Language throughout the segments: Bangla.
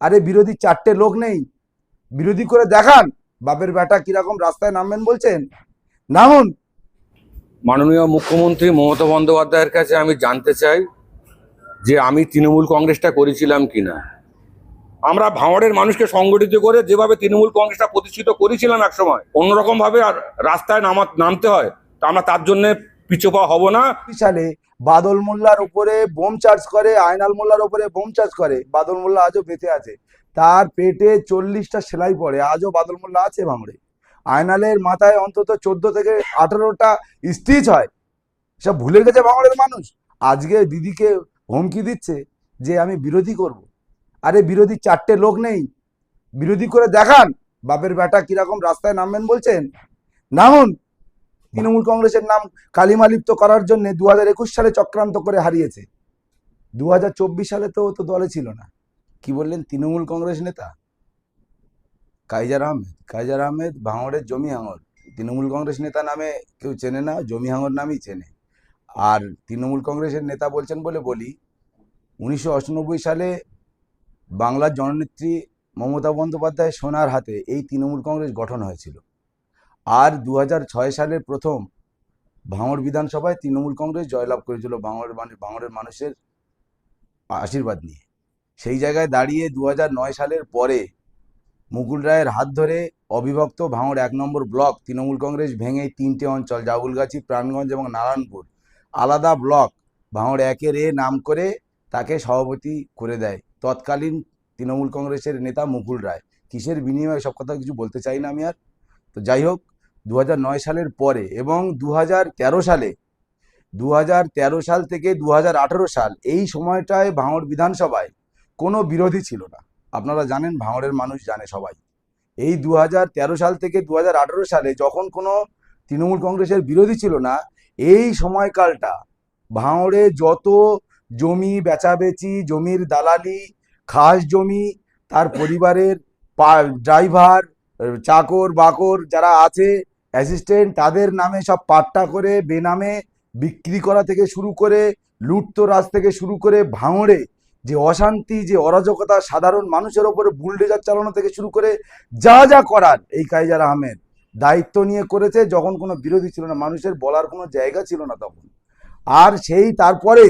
আরে বিরোধী চারটে লোক নেই। বিরোধী করে দেখান বাপের বেটা কীরকম রাস্তায় নামবেন বলছেন? নামুন। মাননীয় মুখ্যমন্ত্রী মমতা বন্দ্যোপাধ্যায়ের কাছে আমি জানতে চাই যে আমি তৃণমূল কংগ্রেসটা করেছিলাম কিনা। আমরা ভাঙড়ের মানুষকে সংগঠিত করে যেভাবে তৃণমূল কংগ্রেসটা প্রতিষ্ঠিত করেছিলাম এক সময় অন্যরকম ভাবে আর রাস্তায় নামা নামতে হয়। তা আমরা তার জন্য পিছপা হব না। সালে বাদল মোল্লার উপরে বোম চার্জ করে, আয়নাল মোল্লার উপরে বোম চার্জ করে, বাদল মোল্লা আজও বেঁচে আছে। তার পেটে চল্লিশটা সেলাই পড়ে, আজও বাদল মোল্লা আছে ভাঙড়ে। আয়নালের মাথায় অন্তত চোদ্দ থেকে আঠারোটা স্টিচ হয়। সব ভুলে গেছে ভাঙড়ের মানুষ। আজকে দিদিকে হুমকি দিচ্ছে যে আমি বিরোধী করব। আরে বিরোধী চারটে লোক নেই। বিরোধী করে দেখান। বাপের বেটা কীরকম রাস্তায় নামবেন বলছেন? নামুন। তৃণমূল কংগ্রেসের নাম কালিমালিপ্ত করার জন্য দু হাজার একুশ সালে চক্রান্ত করে হারিয়েছে। দু হাজার চব্বিশ সালে তো তো দলে ছিল না। কি বললেন তৃণমূল কংগ্রেস নেতা? কাইজার আহমেদ। কাইজার আহমেদ ভাঙড়ের জমি হাঙর। তৃণমূল কংগ্রেস নেতা নামে কেউ চেনে না, জমি হাঙর নামই চেনে। আর তৃণমূল কংগ্রেসের নেতা বলছেন বলে বলি, উনিশশো সালে বাংলার জননেত্রী মমতা বন্দ্যোপাধ্যায় সোনার হাতে এই তৃণমূল কংগ্রেস গঠন হয়েছিল। আর দু সালে প্রথম ভাঙড় বিধানসভায় তৃণমূল কংগ্রেস জয়লাভ করেছিল ভাঙড়ের মানে ভাঙড়ের মানুষের আশীর্বাদ নিয়ে। সেই জায়গায় দাঁড়িয়ে দু সালের পরে মুকুল রায়ের হাত ধরে অবিভক্ত ভাঙড় এক নম্বর ব্লক তৃণমূল কংগ্রেস ভেঙে তিনটে অঞ্চল, জাগুলগাছি, প্রাণগঞ্জ এবং নারায়ণপুর। আলাদা ব্লক, ভাঙড় একের এ নাম করে তাকে সভাপতি করে দেয় তৎকালীন তৃণমূল কংগ্রেসের নেতা মুকুল রায়। কিসের বিনিময়ে সব কথা কিছু বলতে চাই না আমি আর? তো যাই হোক দু সালের পরে এবং দু হাজার তেরো সালে দু হাজার তেরো সাল থেকে দু হাজার আঠেরো সাল এই সময়টায় ভাঙড় বিধানসভায় কোনো বিরোধী ছিল না। আপনারা জানেন, ভাঙড়ের মানুষ জানে সবাই। এই দু হাজার তেরো সাল থেকে দু হাজার আঠেরো সালে যখন কোনো তৃণমূল কংগ্রেসের বিরোধী ছিল না, এই সময়কালটা ভাঙড়ে যত জমি বেচাবেচি, জমির দালালি, খাস জমি, তার পরিবারের ড্রাইভার চাকর বাকর যারা আছে অ্যাসিস্ট্যান্ট তাদের নামে সব পাট্টা করে, বেনামে বিক্রি করা থেকে শুরু করে, লুটতরাজ থেকে শুরু করে, ভাঙড়ে যে অশান্তি, যে অরাজকতা সাধারণ মানুষের ওপরে বুলডেজার চালানো থেকে শুরু করে, যা যা করার, এই কাইজার আহমেদ। দায়িত্ব নিয়ে করেছে, যখন কোনো বিরোধী ছিল না, মানুষের বলার কোনো জায়গা ছিল না তখন। আর সেই তারপরে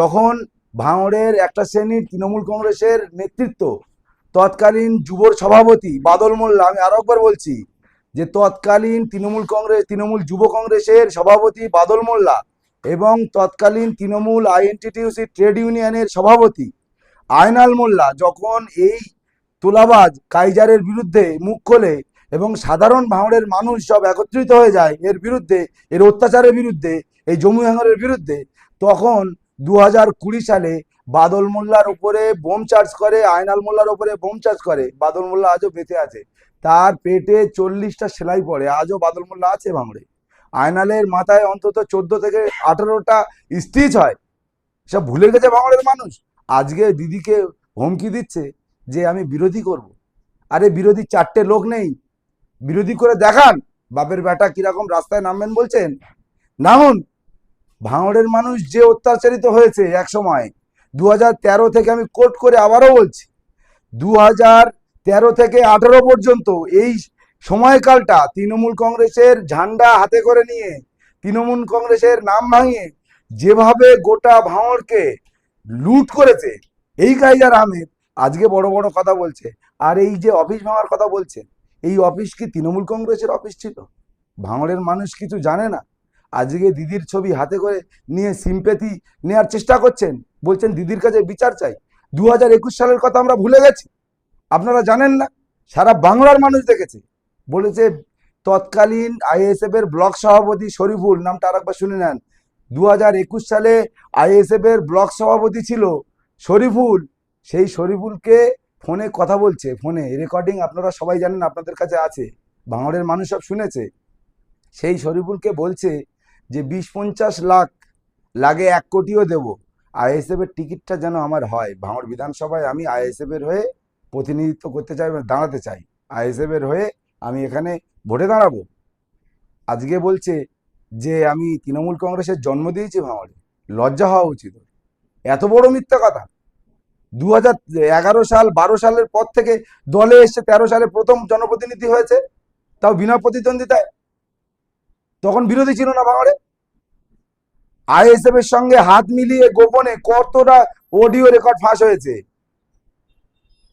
যখন ভাঙড়ের একটা শ্রেণির তৃণমূল কংগ্রেসের নেতৃত্ব তৎকালীন যুবর সভাপতি বাদল মোল্লা, আমি আরও একবার বলছি যে তৎকালীন তৃণমূল কংগ্রেস, তৃণমূল যুব কংগ্রেসের সভাপতি বাদল মোল্লা এবং তৎকালীন তৃণমূল আইএনটিটিউসি ট্রেড ইউনিয়নের সভাপতি আয়নাল মোল্লা যখন এই তোলাবাজ কাইজারের বিরুদ্ধে মুখ খোলে এবং সাধারণ ভাঙড়ের মানুষ সব একত্রিত হয়ে যায় এর বিরুদ্ধে, এর অত্যাচারের বিরুদ্ধে, এই জমি হাঙ্গরের বিরুদ্ধে, তখন দু হাজার কুড়ি সালে বাদল মোল্লার উপরে বোম চার্জ করে, আয়নাল মোল্লার উপরে বোম চার্জ করে, বাদল মোল্লা আজও বেঁচে আছে। তার পেটে চল্লিশটা সেলাই পড়ে, আজও বাদল মোল্লা আছে ভাঙড়ে। আয়নালের মাথায় অন্তত চোদ্দ থেকে আঠারোটা স্টিচ হয়। সব ভুলে গেছে ভাঙড়ের মানুষ। আজকে দিদিকে হুমকি দিচ্ছে যে আমি বিরোধী করব। আরে বিরোধী চারটে লোক নেই। বিরোধী করে দেখান, বাপের বেটা কীরকম রাস্তায় নামবেন বলছেন? নামুন। ভাঙড়ের মানুষ যে অত্যাচারিত হয়েছে এক সময় দু থেকে আমি কোট করে আবারও বলছি দু থেকে আঠারো পর্যন্ত এই সময়কালটা তৃণমূল কংগ্রেসের ঝান্ডা হাতে করে নিয়ে, তৃণমূল কংগ্রেসের নাম ভাঙিয়ে যেভাবে গোটা ভাঙড়কে লুট করেছে, এই কাইজার আহমেদ আজকে বড় বড় কথা বলছে। আর এই যে অফিস ভাঙার কথা বলছে, এই অফিস কি তৃণমূল কংগ্রেসের অফিস ছিল? ভাঙড়ের মানুষ কিছু জানে না? আজকে দিদির ছবি হাতে করে নিয়ে সিম্পেথি নেওয়ার চেষ্টা করছেন, বলছেন দিদির কাছে বিচার চাই। দু হাজার একুশ সালের কথা আমরা ভুলে গেছি। আপনারা জানেন না, সারা বাংলার মানুষ দেখেছে। বলেছে তৎকালীন আইএসএফ এর ব্লক সভাপতি শরীফুল, নামটা আরেকবার শুনে নেন। দু হাজার একুশ সালে আইএসএফ এর ব্লক সভাপতি ছিল শরীফুল। সেই শরীফুলকে ফোনে কথা বলছে, ফোনে। রেকর্ডিং আপনারা সবাই জানেন, আপনাদের কাছে আছে। বাংলার মানুষ সব শুনেছে। সেই শরীফুলকে বলছে যে বিশ পঞ্চাশ লাখ লাগে এক কোটিও দেব। আইএসএফ এর টিকিটটা যেন আমার হয়। ভাঙড় বিধানসভায় আমি আইএসএফ এর হয়ে প্রতিনিধিত্ব করতে চাই দাঁড়াতে চাই। আইএসএফ এর হয়ে আমি এখানে ভোটে দাঁড়াবো। আজকে বলছে যে আমি তৃণমূল কংগ্রেসের জন্ম দিয়েছি ভাঙড়ে। লজ্জা হওয়া উচিত। এত বড় মিথ্যা কথা। দু হাজার এগারো সাল, বারো সালের পর থেকে দলে এসে তেরো সালে প্রথম জনপ্রতিনিধি হয়েছে। তাও বিনা প্রতিদ্বন্দ্বিতায়। তখন বিরোধী ছিল না ভাঙড়ে আইএসএফ এর সঙ্গে হাত মিলিয়ে গোপনে কতটা অডিও রেকর্ড ফাঁস হয়েছে?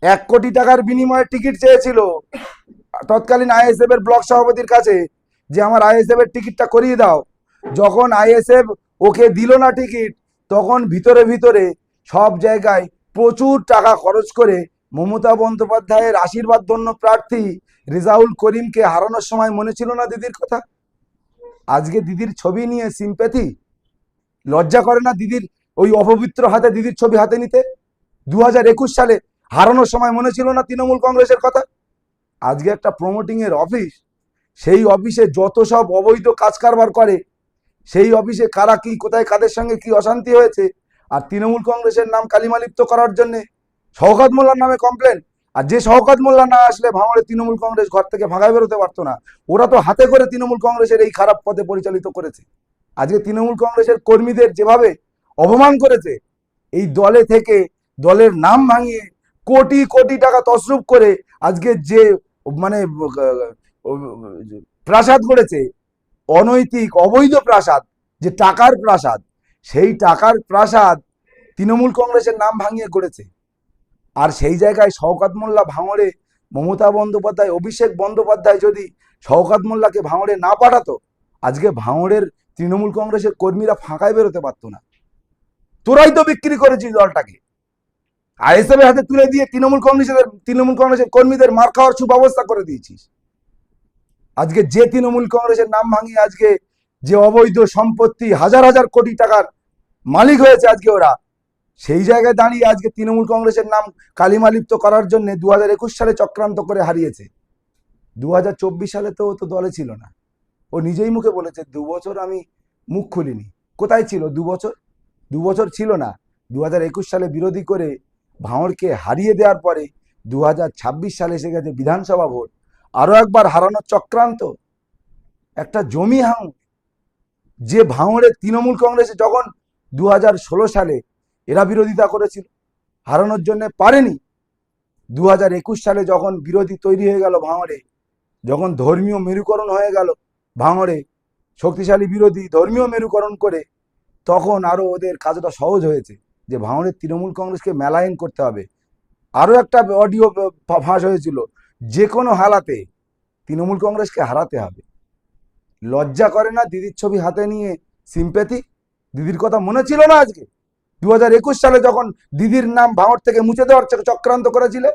এক কোটি টাকার বিনিময়ে টিকিট চেয়েছিল তৎকালীন আইএসএফ এর ব্লক সভাপতির কাছে যে আমার আইএসএফ এর টিকিটটা করিয়ে দাও। যখন আইএসএফ ওকে দিল না টিকিট, তখন ভিতরে ভিতরে সব জায়গায় প্রচুর টাকা খরচ করে মমতা বন্দ্যোপাধ্যায়ের আশীর্বাদ ধন্য প্রার্থী রেজাউল করিমকে হারানোর সময় মনে ছিল না দিদির কথা? আজকে দিদির ছবি নিয়ে সিম্প্যাথি লজ্জা করে না দিদির ওই অপবিত্র হাতে দিদির ছবি হাতে নিতে? দু হাজার একুশ সালে হারানোর সময় মনে ছিল না তৃণমূল কংগ্রেসের কথা? আজকে একটা প্রমোটিং এর অফিস সেই অফিসে যত সব অবৈধ কাজ কারবার করে, সেই অফিসে কারা কি, কোথায় কাদের সঙ্গে কি অশান্তি হয়েছে? আর তৃণমূল কংগ্রেসের নাম কালিমালিপ্ত করার জন্য শওকত মোল্লার নামে কমপ্লেন আর যে শওকত মোল্লা না আসলে ভাঙড়ে তৃণমূল কংগ্রেস ঘর থেকে ভাগায় বেরোতে পারতো না, ওরা তো হাতে করে তৃণমূল কংগ্রেসের এই খারাপ পথে পরিচালিত করেছে। আজকে তৃণমূল কংগ্রেসের কর্মীদের যেভাবে অপমান করেছে, এই দলে থেকে দলের নাম ভাঙিয়ে কোটি কোটি টাকা তসরুপ করে আজকে যে মানে প্রাসাদ করেছে অনৈতিক, অবৈধ প্রাসাদ, যে টাকার প্রাসাদ, সেই টাকার প্রাসাদ তৃণমূল কংগ্রেসের নাম ভাঙিয়ে করেছে আর সেই জায়গায় শওকাত মোল্লা ভাঙড়ে মমতা বন্দ্যোপাধ্যায়, অভিষেক বন্দ্যোপাধ্যায় যদি শওকাত মোল্লাকে ভাঙড়ে না পাঠাতো, আজকে ভাঙড়ের তৃণমূল কংগ্রেসের কর্মীরা ফাঁকায় বেরোতে পারতো না। তোরাই তো বিক্রি করেছিস দলটাকে। আইএসএফের হাতে তুলে দিয়ে তৃণমূল কংগ্রেসের তৃণমূল কংগ্রেসের কর্মীদের মার খাওয়ার সুব্যবস্থা করে দিয়েছিস। আজকে যে তৃণমূল কংগ্রেসের নাম ভাঙিয়ে আজকে যে অবৈধ সম্পত্তি হাজার হাজার কোটি টাকার মালিক হয়েছে আজকে ওরা সেই জায়গায় দাঁড়িয়ে আজকে তৃণমূল কংগ্রেসের নাম কালিমালিপ্ত করার জন্য দু হাজার একুশ সালে চক্রান্ত করে হারিয়েছে। দু হাজার চব্বিশ সালে তো তো দলে ছিল না। ও নিজেই মুখে বলেছে দু বছর আমি মুখ খুলিনি। কোথায় ছিল? দু বছর দু বছর ছিল না। দু হাজার একুশ সালে বিরোধী করে ভাঁড়কে হারিয়ে দেওয়ার পরে দু হাজার ছাব্বিশ সালে এসে গেছে বিধানসভা ভোট। আরও একবার হারানোর চক্রান্ত। একটা জমি হাউ যে ভাঙড়ে তৃণমূল কংগ্রেসে যখন দু হাজার ষোলো সালে এরা বিরোধিতা করেছিল। হারানোর জন্য পারেনি। দু হাজার একুশ সালে যখন বিরোধী তৈরি হয়ে গেল ভাঙড়ে, যখন ধর্মীয় মেরুকরণ হয়ে গেল ভাঙড়ে, শক্তিশালী বিরোধী ধর্মীয় মেরুকরণ করে, তখন আরও ওদের কাজটা সহজ হয়েছে যে ভাঙড়ের তৃণমূল কংগ্রেসকে মেলায়ন করতে হবে। আরও একটা অডিও ফাঁস হয়েছিল, যে কোনো হালাতে তৃণমূল কংগ্রেসকে হারাতে হবে। লজ্জা করে না দিদির ছবি হাতে নিয়ে সিম্প্যাথি? দিদির কথা মনে ছিল না আজকে? দু সালে যখন দিদির নাম ভাঙর থেকে মুছে দেওয়ার চক্রান্ত করেছিলে